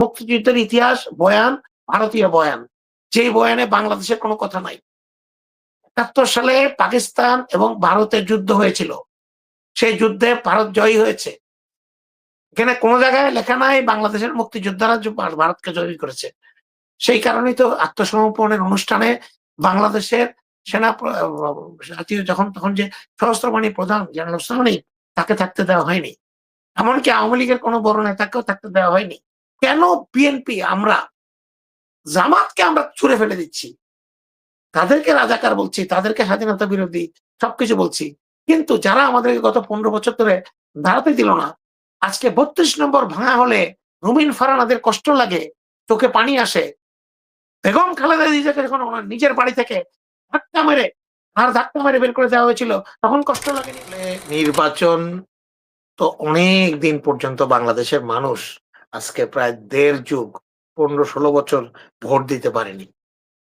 মুক্তিযুদ্ধের ইতিহাস, বয়ান, ভারতীয় বয়ান। যেই বয়ানে বাংলাদেশের কোনো কথা নাই। একাত্তর সালে পাকিস্তান এবং ভারতের যুদ্ধ হয়েছিল। সেই যুদ্ধে ভারত জয়ী হয়েছে। এখানে কোনো জায়গায় লেখা নাই বাংলাদেশের মুক্তিযোদ্ধারা ভারতকে জয়ী করেছে। সেই কারণেই তো আত্মসমর্পণের অনুষ্ঠানে বাংলাদেশের সেনা জাতীয় যখন তখন যে সশস্ত্র বাহিনী প্রধান জেনারেল ওসমানী তাকে থাকতে দেওয়া হয়নি। এমনকি আওয়ামী লীগের কোনো বড় নেতাকেও থাকতে দেওয়া হয়নি। কেন বিএনপি আমরা, জামাতকে আমরা ছুড়ে ফেলে দিচ্ছি? তাদেরকে রাজাকার বলছি, তাদেরকে স্বাধীনতা বিরোধী সবকিছু বলছি। কিন্তু যারা আমাদেরকে গত পনেরো বছর ধরে দাঁড়াতে দিল না, আজকে বত্রিশ নম্বর ভাঙা হলে রুমিন ফারানাদের কষ্ট লাগে, চোখে পানি আসে। বেগম খালেদা জিয়াকে যখন ওনার নিজের বাড়ি থেকে ধাক্কা মেরে আর ধাক্কা মেরে বের করে দেওয়া হয়েছিল, তখন কষ্ট লাগেনি। নির্বাচন তো অনেক দিন পর্যন্ত বাংলাদেশের মানুষ আজকে প্রায় দেড় যুগ পনেরো ষোলো বছর ভোট দিতে পারেনি।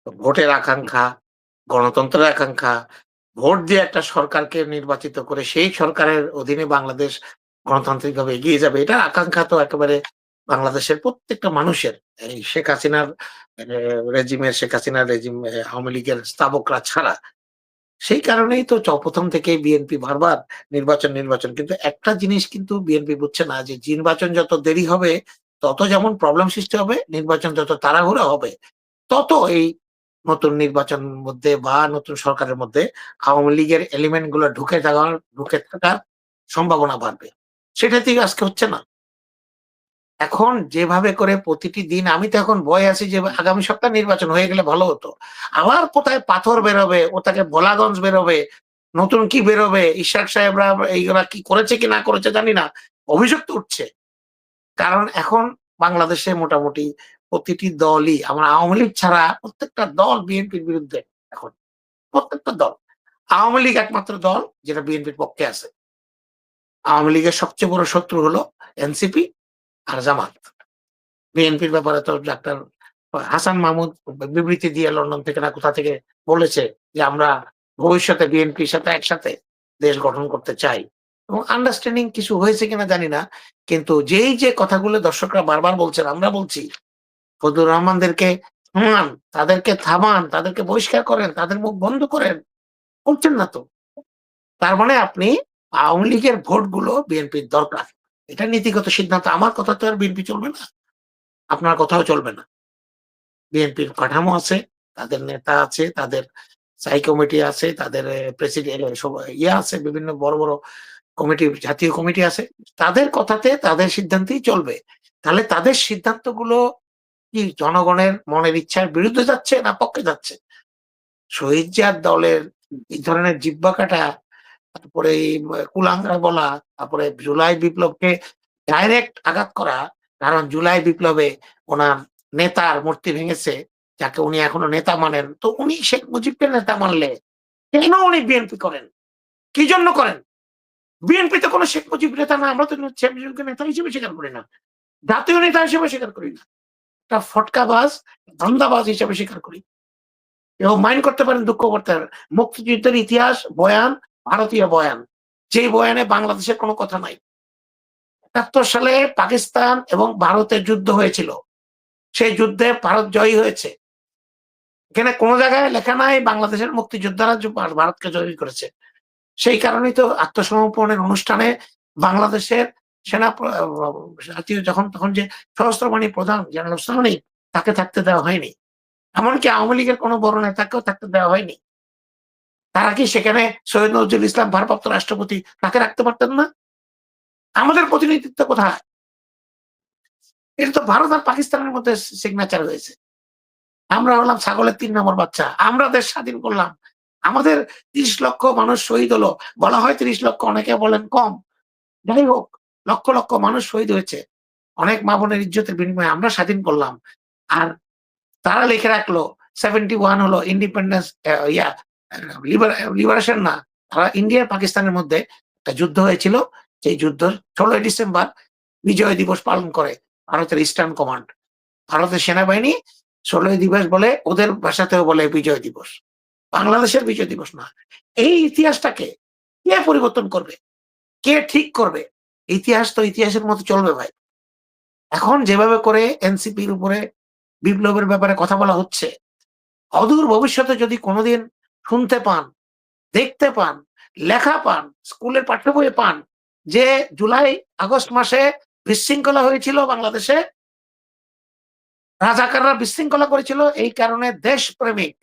ভোটের আকাঙ্ক্ষা, গণতন্ত্রের আকাঙ্ক্ষা, ভোট দিয়ে একটা সরকারকে নির্বাচিত করে সেই সরকারের অধীনে বাংলাদেশ গণতান্ত্রিকভাবে এগিয়ে যাবে এটা আকাঙ্ক্ষা তো একেবারে বাংলাদেশের প্রত্যেকটা মানুষের। এই শেখ হাসিনার রেজিমের, শেখ হাসিনার রেজিম আওয়ামী লীগের স্থাবকরা ছাড়া সেই কারণেই তো প্রথম থেকে বিএনপি বারবার নির্বাচন নির্বাচন। কিন্তু একটা জিনিস কিন্তু বিএনপি বুঝছে না যে, নির্বাচন যত দেরি হবে, তত যেমন প্রবলেম সৃষ্টি হবে, নির্বাচন যত তাড়াহুড়া হবে, তত এই নতুন নির্বাচন মধ্যে বা নতুন সরকারের মধ্যে আওয়ামী লীগের এলিমেন্টগুলো ঢুকে যাওয়ার, ঢুকে থাকার সম্ভাবনা বাড়বে। সেটাতেই আজকে হচ্ছে না। এখন যেভাবে করে প্রতিটি দিন, আমি তো এখন ভয় আছি যে আগামী সপ্তাহ নির্বাচন হয়ে গেলে ভালো হতো। আবার কোথায় পাথর বেরোবে কোথাকে ভোলাগঞ্জ বেরোবে, নতুন কি বেরোবে, ইশাক সাহেবরা এইগুলা কি করেছে কি না করেছে জানি না, অভিযোগ তো উঠছে। কারণ এখন বাংলাদেশে মোটামুটি প্রতিটি দলই, আমরা আওয়ামী লীগ ছাড়া প্রত্যেকটা দল বিএনপির বিরুদ্ধে এখন, প্রত্যেকটা দল। আওয়ামী লীগ একমাত্র দল যেটা বিএনপির পক্ষে আছে। আওয়ামী লীগের সবচেয়ে বড় শত্রু হলো এনসিপি। আর জামাত। বিএনপির ব্যাপারে তো ডাক্তার হাসান মাহমুদ বিবৃতি দিয়ে লন্ডন থেকে না কোথা থেকে বলেছে যে আমরা ভবিষ্যতে বিএনপির সাথে একসাথে দেশ গঠন করতে চাই। এবং আন্ডারস্ট্যান্ডিং কিছু হয়েছে কিনা জানি না, কিন্তু যেই যে কথাগুলো দর্শকরা বারবার বলছেন, আমরা বলছি, ফজলুর রহমানদেরকে থামান, তাদেরকে থামান, তাদেরকে বহিষ্কার করেন, তাদের মুখ বন্ধ করেন, করছেন না তো। তার মানে আপনি আওয়ামী লীগের ভোটগুলো বিএনপির দরকার। এটা নীতিগত সিদ্ধান্ত। আমার কথা তো আর বিএনপি চলবে না। আপনার কথাও চলবে না। বিএনপির কাঠামো আছে, তাদের নেতা আছে, তাদের স্থায়ী কমিটি আছে, তাদের প্রেসিডেন্ট ইয়ে আছে, বিভিন্ন বড় বড় কমিটি, জাতীয় কমিটি আছে। তাদের কথাতে তাদের সিদ্ধান্তেই চলবে। তাহলে তাদের সিদ্ধান্তগুলো কি জনগণের মনের ইচ্ছার বিরুদ্ধে যাচ্ছে না পক্ষে যাচ্ছে? শহীদ জিয়ার দলের এই ধরনের জিব্বা কাটা তারপরে কুলাঙ্গা বলা, তারপরে জুলাই বিপ্লবকে ডাইরেক্ট আঘাত করা, কারণ জুলাই বিপ্লবে ওনার নেতার মূর্তি ভেঙেছে, যাকে উনি এখনও নেতা মানেন। তো উনি শেখ মুজিবকে নেতা মানলে কেন উনি বিএনপি করেন? কি জন্য করেন? বিএনপি তো কোনো শেখ মুজিব নেতা না, আমরা তো শেখ মুজিবকে নেতা হিসেবে স্বীকার করি না। জাতীয় নেতা হিসেবে স্বীকার করি না। একটা ফটকাবাজ, ধান্দাবাজ হিসেবে স্বীকার করি। এবং মাইন্ড করতে পারেন দুঃখ করতে পারেন। মুক্তিযুদ্ধের ইতিহাস, বয়ান ভারতীয় বয়ান। যেই বয়ানে বাংলাদেশের কোনো কথা নাই। একাত্তর সালে পাকিস্তান এবং ভারতের যুদ্ধ হয়েছিল। সেই যুদ্ধে ভারত জয়ী হয়েছে। এখানে কোনো জায়গায় লেখা নাই বাংলাদেশের মুক্তিযোদ্ধারা ভারতকে জয়ী করেছে। সেই কারণেই তো আত্মসমর্পণের অনুষ্ঠানে বাংলাদেশের সেনা জাতীয় যখন তখন যে সশস্ত্র বাহিনী প্রধান জেনারেল ওসমানী তাকে থাকতে দেওয়া হয়নি। এমনকি আওয়ামী লীগের কোনো বড় নেতাকেও থাকতে দেওয়া হয়নি। তারা কি সেখানে সৈয়দ নজরুল ইসলাম ভারপ্রাপ্ত রাষ্ট্রপতি তাকে রাখতে পারতেন না? আমাদের প্রতিনিধিত্ব কোথায়? এটা তো ভারত আর পাকিস্তানের মধ্যে সিগনেচার হয়েছে আমরা হলাম ছাগলের তিন নম্বর বাচ্চা। আমরা দেশ স্বাধীন করলাম। আমাদের তিরিশ লক্ষ মানুষ শহীদ হলো। বলা হয় তিরিশ লক্ষ, অনেকে বলেন কম। যাই হোক, লক্ষ লক্ষ মানুষ শহীদ হয়েছে। অনেক মা বোনের ইজ্জতের বিনিময়ে আমরা স্বাধীন করলাম। আর তারা লিখে রাখল সেভেন্টি ওয়ান হলো ইন্ডিপেন্ডেন্স ইয়া লিবারেশন না, তারা ইন্ডিয়া পাকিস্তানের মধ্যে একটা যুদ্ধ হয়েছিল, সেই যুদ্ধ ষোলোই ডিসেম্বর বিজয় দিবস পালন করে ভারতের ইস্টার্ন কমান্ড ভারতের সেনাবাহিনী ষোলোই দিবস বলে, ওদের ভাষাতেও বলে বিজয় দিবস। বাংলাদেশের বিজয় দিবস না। এই ইতিহাসটাকে কে পরিবর্তন করবে? কে ঠিক করবে? ইতিহাস তো ইতিহাসের মতো চলবে ভাই। এখন যেভাবে করে এনসিপির উপরে বিপ্লবের ব্যাপারে কথা বলা হচ্ছে, অদূর ভবিষ্যতে যদি কোনোদিন শুনতে পান, দেখতে পান, লেখা পান, স্কুলের পাঠ্য বইয়ে পান, যে জুলাই, আগস্ট মাসে বিশৃঙ্খলা হয়েছিল বাংলাদেশে, রাজাকাররা বিশৃঙ্খলা করেছিল এই কারণে দেশপ্রেমিক,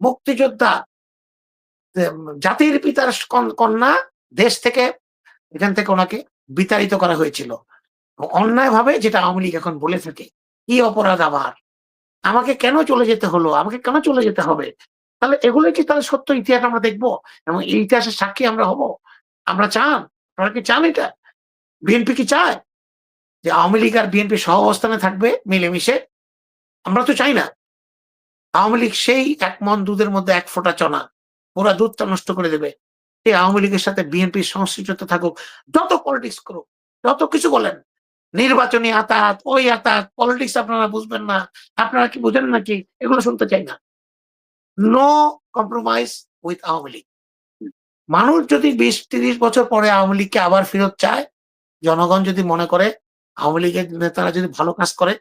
মুক্তিযোদ্ধা জাতির পিতার কন্যা দেশ থেকে, এখান থেকে ওনাকে বিতাড়িত করা হয়েছিল। অন্যায় ভাবে যেটা আওয়ামী লীগ এখন বলে থাকে, কি অপরাধ আবার? আমাকে কেন চলে যেতে হলো? আমাকে কেন চলে যেতে হবে? তাহলে এগুলো কি তাহলে সত্য ইতিহাস আমরা দেখব? এবং এই ইতিহাসের সাক্ষী আমরা হব? আমরা চান? আপনারা কি চান এটা? বিএনপি কি চায়? যে আওয়ামী লীগ আর বিএনপি সহ অবস্থানে থাকবে, মিলেমিশে? আমরা তো চাই না। আওয়ামী লীগ সেই এক মন দুধের মধ্যে এক ফোঁটা চনা। পুরা দুধটা নষ্ট করে দেবে। সেই আওয়ামী লীগের সাথে বিএনপি সংশ্লিষ্টতা থাকুক, যত পলিটিক্স করুক, যত কিছু বলেন। নির্বাচনী আতাত, ওই আতাত পলিটিক্স আপনারা বুঝবেন না। আপনারা কি বুঝেন নাকি? এগুলো শুনতে চাই না। No compromise with Awami League. মানুষ যদি বিশ, তিরিশ বছর পরে আওয়ামী লীগকে আবার ফেরত চায়, জনগণ যদি মনে করে আওয়ামী লীগের নেতারা যদি ভালো কাজ করে,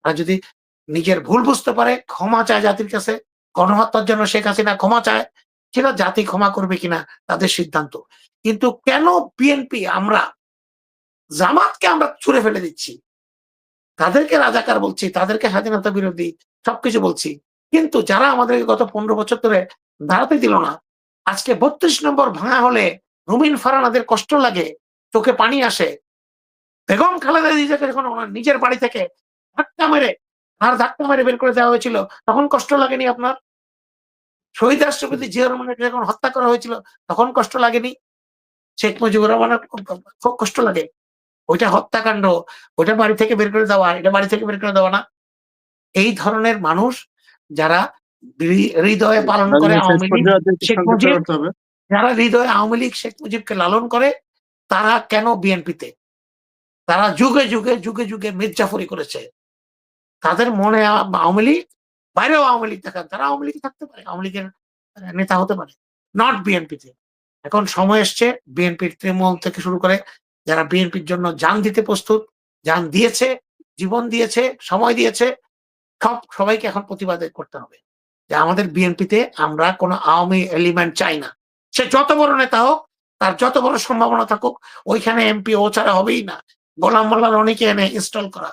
তারা যদি নিজের ভুল বুঝতে পারে, ক্ষমা চায় জাতির কাছে, গণহত্যার জন্য শেখ হাসিনা ক্ষমা চায়, সেটা জাতি ক্ষমা করবে কিনা, তাদের সিদ্ধান্ত। কিন্তু কেন বিএনপি আমরা, জামাতকে আমরা ছুড়ে ফেলে দিচ্ছি? তাদেরকে রাজাকার বলছি, তাদেরকে স্বাধীনতা বিরোধী সবকিছু বলছি। কিন্তু যারা আমাদেরকে গত পনেরো বছর ধরে দাঁড়াতে দিল না, আজকে বত্রিশ নম্বর ভাঙা হলে রুমিন ফারানাদের কষ্ট লাগে, চোখে পানি আসে। বেগম খালেদা জিয়াকে যখন ওনার নিজের বাড়ি থেকে ধাক্কা মেরে আর ধাক্কা মেরে বের করে দেওয়া হয়েছিল, তখন কষ্ট লাগেনি আপনার? শহীদ রাষ্ট্রপতি জিয়া রহমানকে যখন হত্যা করা হয়েছিল, তখন কষ্ট লাগেনি? শেখ মুজিবুর রহমানের খুব কষ্ট লাগে? ওইটা হত্যাকাণ্ড, ওইটা বাড়ি থেকে বের করে দেওয়া, এটা বাড়ি থেকে বের করে দেওয়া না? এই ধরনের মানুষ যারা হৃদয়ে পালন করে আওয়ামী লীগ শেখ মুজিব- যারা হৃদয়ে আওয়ামী লীগ শেখ মুজিবকে লালন করে তারা কেন বিএনপিতে? তারা যুগে যুগে যুগে যুগে মির্জাফরি করেছে। তাদের মনে আওয়ামী লীগ বাইরেও আওয়ামী লীগ থাকার তারা আওয়ামী লীগ থাকতে পারে আওয়ামী লীগের নেতা হতে পারে নট বিএনপিতে। এখন সময় এসছে বিএনপির তৃণমূল থেকে শুরু করে যারা বিএনপির জন্য যান দিতে প্রস্তুত যান দিয়েছে জীবন দিয়েছে সময় দিয়েছে সব, সবাইকে এখন প্রতিবাদ করতে হবে যে আমাদের বিএনপিতে আমরা কোনো আওয়ামী এলিমেন্ট চাই না। সে যত বড় নেতা হোক, তার যত বড় সম্ভাবনা থাকুক, ওইখানে এমপি ও ছাড়া হবেই না। গোলাম মোল্লার অনেকে এনে ইনস্টল করা,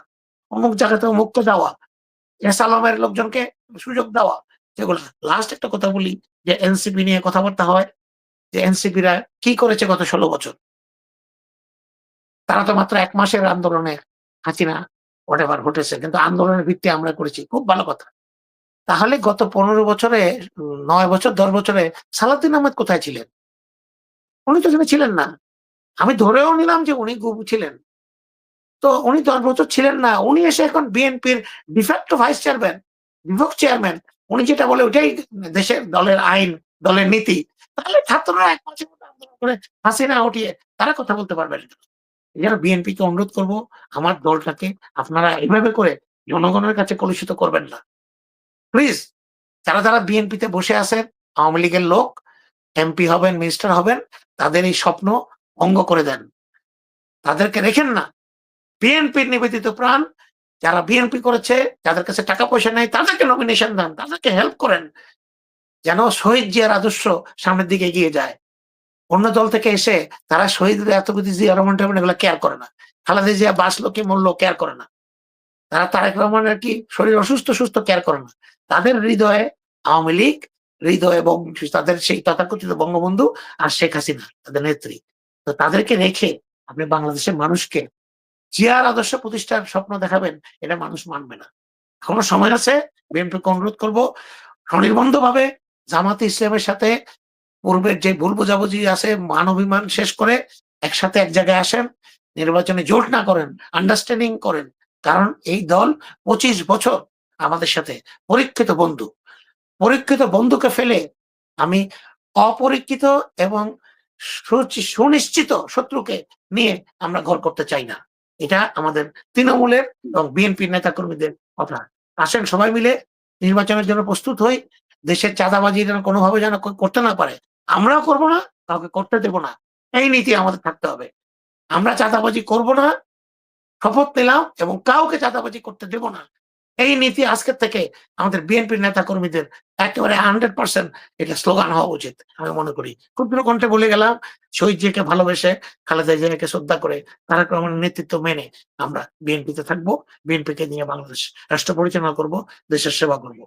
অমুক জায়গাতে মুক্ত দেওয়া, এস আলমের লোকজনকে সুযোগ দেওয়া যেগুলো লাস্ট একটা কথা বলি, যে এনসিপি নিয়ে কথাবার্তা হয়, যে এনসিপিরা কি করেছে গত ষোলো বছর? তারা তো মাত্র এক মাসের আন্দোলনে হাসিনা হোয়াট ঘটেছে, কিন্তু আন্দোলনের ভিত্তি আমরা করেছি, খুব ভালো কথা। তাহলে গত পনেরো বছরে নয় বছর, দশ বছরে সালাউদ্দিন আহমেদ কোথায় ছিলেন? উনি তো এখানে ছিলেন না। আমি ধরেও নিলাম যে উনি গুপ ছিলেন। তো উনি দশ বছর ছিলেন না। উনি এসে এখন বিএনপির ডিফ্যাক্টো ভাইস চেয়ারম্যান বিভক্ত চেয়ারম্যান উনি যেটা বলে ওটাই দেশের দলের আইন, দলের নীতি। তাহলে ছাত্ররা এক মাসের মতো আন্দোলন করে হাসিনা উঠিয়ে তারা কথা বলতে পারবেন এজন্য বিএনপিকে অনুরোধ করব, আমার দলটাকে আপনারা এইভাবে করে জনগণের কাছে কলুষিত করবেন না। প্লিজ যারা যারা বিএনপিতে বসে আছেন, আওয়ামী লীগের লোক এমপি হবেন, মিনিস্টার হবেন, তাদের এই স্বপ্ন অঙ্গ করে দেন। তাদেরকে রেখেন না। বিএনপির নিবেদিত প্রাণ, যারা বিএনপি করেছে, যাদের কাছে টাকা পয়সা নেই, তাদেরকে নমিনেশন দেন, তাদেরকে হেল্প করেন, যেন শহীদ জিয়ার আদর্শ সামনের দিকে এগিয়ে যায়। অন্য দল থেকে এসে তারা শহীদদের এত কিছু জিয়া রহমান টহমান এগুলো কেয়ার করে না। খালেদা জিয়া বাঁচলো কি মূল্য কেয়ার করে না। তারা তারেক রহমানের কি শরীর অসুস্থ, সুস্থ কেয়ার করে না। তাদের হৃদয়ে আওয়ামী লীগ, হৃদয় এবং তাদের সেই তথাকথিত বঙ্গবন্ধু আর শেখ হাসিনা, তাদের নেত্রী। তো তাদেরকে রেখে আপনি বাংলাদেশের মানুষকে জিয়ার আদর্শ প্রতিষ্ঠার স্বপ্ন দেখাবেন, এটা মানুষ মানবে না। এখনও সময় আছে, বিএনপিকে অনুরোধ করব স্বনির্বন্ধ ভাবে জামাতে ইসলামের সাথে পূর্বের যে ভুল বোঝাবুঝি আছে, মান অভিমান শেষ করে একসাথে এক জায়গায় আসেন, নির্বাচনে জোট না করেন আন্ডারস্ট্যান্ডিং করেন। কারণ এই দল পঁচিশ বছর আমাদের সাথে পরীক্ষিত বন্ধু। পরীক্ষিত বন্ধুকে ফেলে আমি অপরীক্ষিত এবং সুনিশ্চিত শত্রুকে নিয়ে আমরা ঘর করতে চাই না। এটা আমাদের তৃণমূলের এবং বিএনপির নেতা কর্মীদের কথা। আসেন সবাই মিলে নির্বাচনের জন্য প্রস্তুত হই। দেশের চাঁদাবাজি যেন কোনোভাবে যেন করতে না পারে আমরাও করব না, কাউকে করতে দেব না। এই নীতি আমাদের থাকতে হবে। আমরা চাঁদাবাজি করব না, শপথ নিলাম এবং কাউকে চাঁদাবাজি করতে দেব না। এই নীতি আজকের থেকে আমাদের বিএনপির নেতা কর্মীদের একেবারে হান্ড্রেড পার্সেন্ট এটা স্লোগান হওয়া উচিত, আমি মনে করি। ক্ষুদ্র কণ্ঠে বলে গেলাম, শহীদ জিয়াকে ভালোবেসে, খালেদা জিয়াকে শ্রদ্ধা করে তারা রহমানের নেতৃত্ব মেনে আমরা বিএনপিতে থাকব, বিএনপিকে নিয়ে বাংলাদেশ রাষ্ট্র পরিচালনা করব, দেশের সেবা করব।